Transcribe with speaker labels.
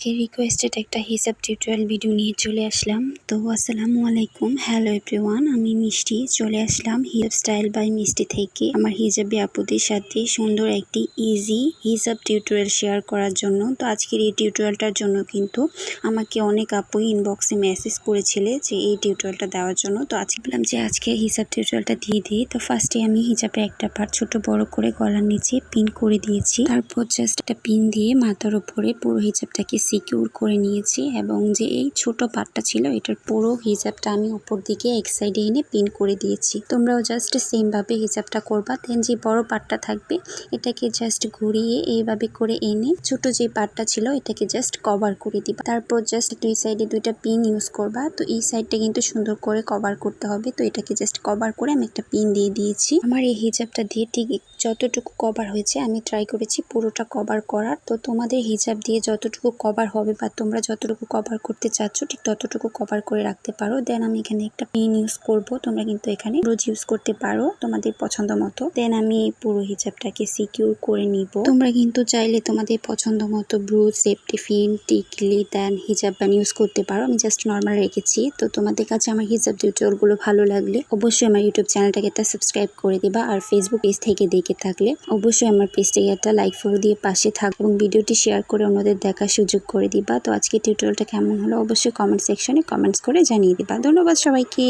Speaker 1: আজকে রিকোয়েস্টেড একটা হিসাব টিউটোরিয়াল ভিডিও নিয়ে চলে আসলাম। তো আসসালামু আলাইকুম। হ্যালো এভরিওয়ান আমি মিষ্টি। চলে আসলাম হিজাব স্টাইল বাই মিষ্টি থেকে। আমার হিজাবি আপুদের সাথে সুন্দর একটি ইজি হিসাব টিউটোরিয়াল শেয়ার করার জন্য। তো আজকের এই টিউটোরিয়ালটার জন্য কিন্তু আমাকে অনেক আপুই ইনবক্সে মেসেজ করেছিলে যে এই টিউটোরিয়ালটা দেওয়ার জন্য। তো আজকে বললাম যে আজকে হিসাব টিউটোরিয়ালটা দিয়ে দিই তো ফার্স্টে আমি হিজাবে একটা পার্ট ছোট বড় করে গলার নিচে পিন করে দিয়েছি। তারপর জাস্ট একটা পিন দিয়ে মাথার উপরে পুরো হিজাবটাকে সিকিউর করে নিয়েছি এবং যে এই ছোট পার্টটা ছিল, এটার পুরো হিজাবটা আমি উপর দিকে এক সাইডে এনে পিন করে দিয়েছি। তোমরাও জাস্ট সেমভাবে হিজাবটা করবা দেন যে বড় পার্টটা থাকবে, এটাকে জাস্ট ঘুরিয়ে এইভাবে করে এনে ছোট যে পার্টটা ছিল, এটাকে জাস্ট কভার করে দিবা। তারপর জাস্ট দুই সাইডে দুইটা পিন ইউজ করবা। তো এই সাইডটা কিন্তু সুন্দর করে কভার করতে হবে। তো এটাকে জাস্ট কভার করে আমি একটা পিন দিয়ে দিয়েছি। আমার এই হিজাবটা দিয়ে ঠিক যতটুকু কভার হয়েছে, আমি ট্রাই করেছি পুরোটা কভার করার। তো তোমাদের হিজাব দিয়ে যতটুকু কভার হবে বা তোমরা যতটুকু কভার করতে চাচ্ছ, ঠিক ততটুকু কভার করে রাখতে পারো। দেন আমি এখানে একটা পিন ইউজ করব। তোমরা কিন্তু এখানে রোজ ইউজ করতে পারো তোমাদের পছন্দ মতো। দেন আমি পুরো হিজাবটাকে সিকিউর করে নিব। তোমরা কিন্তু চাইলে তোমাদের পছন্দ মতো ব্রুজ সেফটি ফিন টিকলি দেন হিজাব বান ইউজ করতে পারো। আমি জাস্ট নর্মাল রেখেছি। তো তোমাদের কাছে আমার হিজাব টিউটোরিয়ালগুলো ভালো লাগলে অবশ্যই আমার ইউটিউব চ্যানেলটাকে একটা সাবস্ক্রাইব করে দিবা আর ফেসবুক পেজ থেকে দেখে থাকলে অবশ্যই আমার পেজটাকে একটা লাইক ফলো দিয়ে পাশে থাক এবং ভিডিওটি শেয়ার করে অন্যদের দেখার সুযোগ করে দিবা। তো আজকে টিউটোরিয়ালটা কেমন হলো অবশ্যই কমেন্ট সেকশনে কমেন্টস করে জানিয়ে দিবা। ধন্যবাদ সবাইকে।